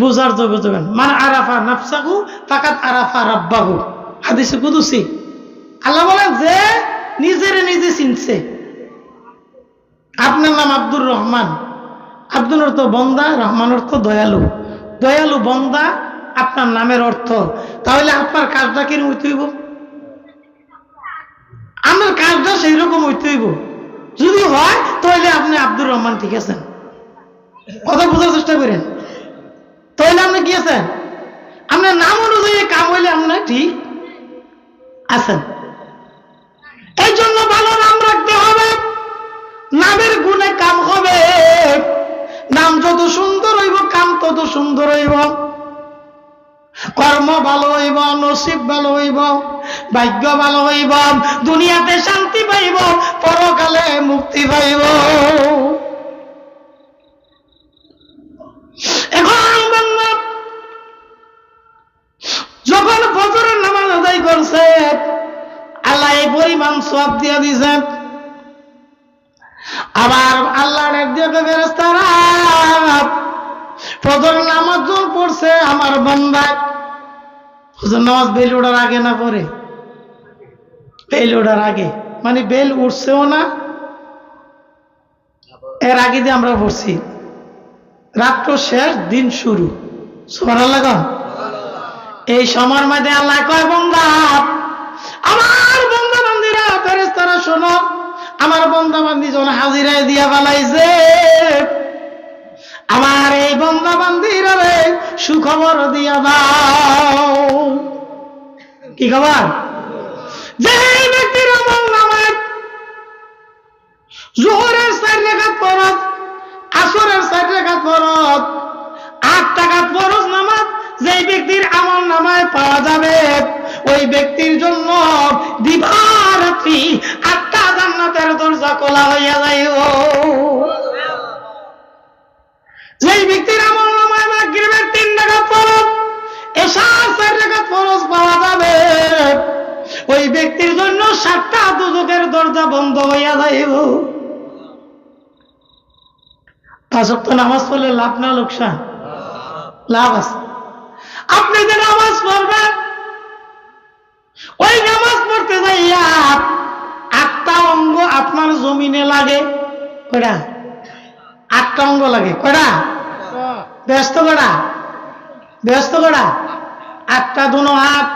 বুঝার তো বুঝবেন মানে আরাফা নাফসাহু ফাকাত আরাফা রাব্বাহু। হাদিসে কুদুসি। আল্লাহ বলেন যে নিজের নিজে চিনছে। আপনার নাম আব্দুর রহমান। আব্দুল অর্থ বন্দা রহমান অর্থ দয়ালু। দয়ালু বন্দা, আপনার নামের অর্থ। তাহলে আপনার কাজটা কিরম হইতে হইব? আমার কাজটা সেই রকম হইতে হইব। যদি হয়, তাহলে আপনি আব্দুর রহমান ঠিক আছেন। কথা বোঝার চেষ্টা করেন। আছেন আপনার নাম অনুযায়ী কাম হইলে আপনার ঠিক আছেন? এই জন্য ভালো নাম রাখতে হবে। নামের গুণে কাম হবে। নাম যত সুন্দর হইব, কাম তত সুন্দর হইব। কর্ম ভালো হইব, নসিব ভালো হইব, ভাগ্য ভালো হইব, দুনিয়াতে শান্তি পাইব, পরকালে মুক্তি পাইব। আল্লাহ এই পরিমাণ সব দিয়ে আবার নামাজ জোর পড়ছে আমার ফজর নামাজ বেল ওঠার আগে না পরে? বেল ওঠার আগে। মানে বেল উঠছেও না। এর আগে দিয়ে আমরা পড়ছি। রাত্র শেষ, দিন শুরু। সোনা লাগান এই সময়ের মধ্যে আল্লাহ কয় বন্ধা আমার বন্ধা বান্দিরা ফেরেস্তারা শোনো, আমার বন্ধা বান্দি যখন হাজিরায় দিয়া বালাইছে আমার এই বন্ধা বান্দিরা সুখবর দিয়া দাও। কি খবর? যে ব্যক্তির আমল যেই ব্যক্তির আমল নামায় পাওয়া যাবে, ওই ব্যক্তির জন্য দিবারাত্রি আটটা জান্নাতের দরজা খোলা হইয়া যাইব যেই ব্যক্তির আমল নামায় মাগরিবের তিন টাকা ফরজ, এশার চার টাকা ফরজ পাওয়া যাবে, ওই ব্যক্তির জন্য সাতটা দুজকের দরজা বন্ধ হইয়া যাইব তো নামাজ পড়লে লাভ না লোকসান? লাভ আছে। আপনি যে নামাজ পড়বেন ওই নামাজ পড়তে যাইয়া আটটা অঙ্গ আপনার জমিনে লাগে কয়টা? আটটা অঙ্গ লাগে কয়টা? ব্যস্ত কয়টা? ব্যস্ত কয়টা? আটটা দুনো হাত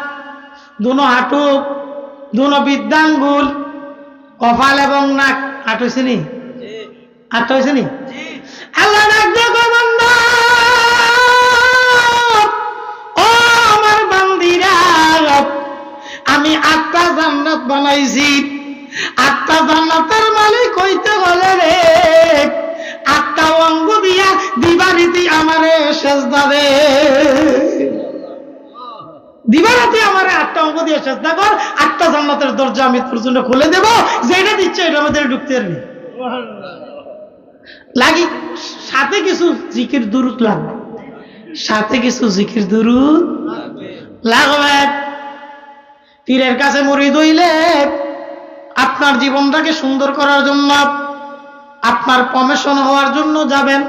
দুনো হাঁটু দুনো বৃদ্ধাঙ্গুল কপাল এবং নাক। আট হয়েছে নি? আটটা হয়েছে নি? আল্লাহ দিয়ে কয়, বান্দা, আটটা জান্নাত বানাইছি। আটটা জান্নাতের মালিক হইতে হলে রে। আটটা অঙ্গ দিয়া দিবারিতি আমারে আমার আটটা অঙ্গ দিয়ে কর। আটটা জান্নাতের দরজা আমি তোর খুলে দেব। যেটা দিচ্ছে এটার মধ্যে ঢুকতে লাগি, সাথে কিছু জিকির দুরুত লাগবে। সাথে কিছু জিকির দুরুত লাগবে। পীরের কাছে মরি দইলে আপনার জীবনটাকে সুন্দর করার জন্য আপনার প্রমেশন হওয়ার জন্য যাবেন।